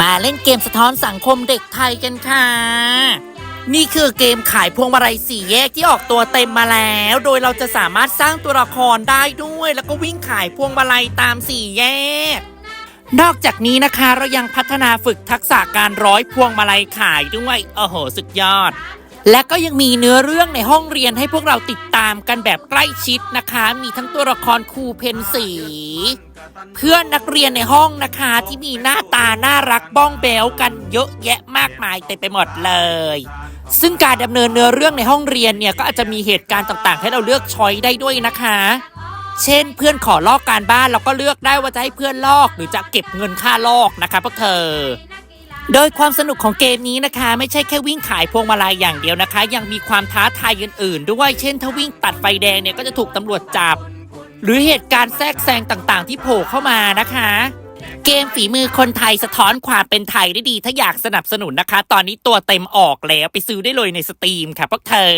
มาเล่นเกมสะท้อนสังคมเด็กไทยกันค่ะ นี่คือเกมขายพวงมาลัยสี่แยกที่ออกตัวเต็มมาแล้ว โดยเราจะสามารถสร้างตัวละครได้ด้วย แล้วก็วิ่งขายพวงมาลัยตามสี่แยก นอกจากนี้นะคะเรายังพัฒนาฝึกทักษะการร้อยพวงมาลัยขายด้วยโอ้โหสุดยอด และก็ยังมีเนื้อเรื่องในห้องเรียนให้พวกเราติดตามกันแบบใกล้ชิดนะคะ มีทั้งตัวละครครูเพนสี เพื่อนนักเรียนในห้องนะคะที่มีหน้าตาน่ารักบ้องแบวกันเยอะแยะมากมายเต็มไปหมดเลย ซึ่งการดำเนินเนื้อเรื่องในห้องเรียนเนี่ยก็อาจจะมีเหตุการณ์ต่างๆ ให้เราเลือกช้อยได้ด้วยนะคะ เช่น เพื่อนขอลอกการบ้านเราก็เลือกได้ว่าจะให้เพื่อนลอกหรือจะเก็บเงินค่าลอกนะคะพวกเธอ โดยความสนุกของเกมนี้นะคะ ไม่ใช่แค่วิ่งขายพวงมาลัยอย่างเดียวนะคะ ยังมีความท้าทายอื่นๆ ด้วยเช่นถ้าวิ่งตัดไฟแดงเนี่ยก็จะถูกตำรวจจับ หรือเหตุการณ์แทรกแซงต่างๆ ที่โผล่เข้ามานะคะ เกมฝีมือคนไทยสะท้อนความเป็นไทยได้ดี ถ้าอยากสนับสนุนนะคะ ตอนนี้ตัวเต็มออกแล้วไปซื้อได้เลยในสตรีมค่ะพวกเธอ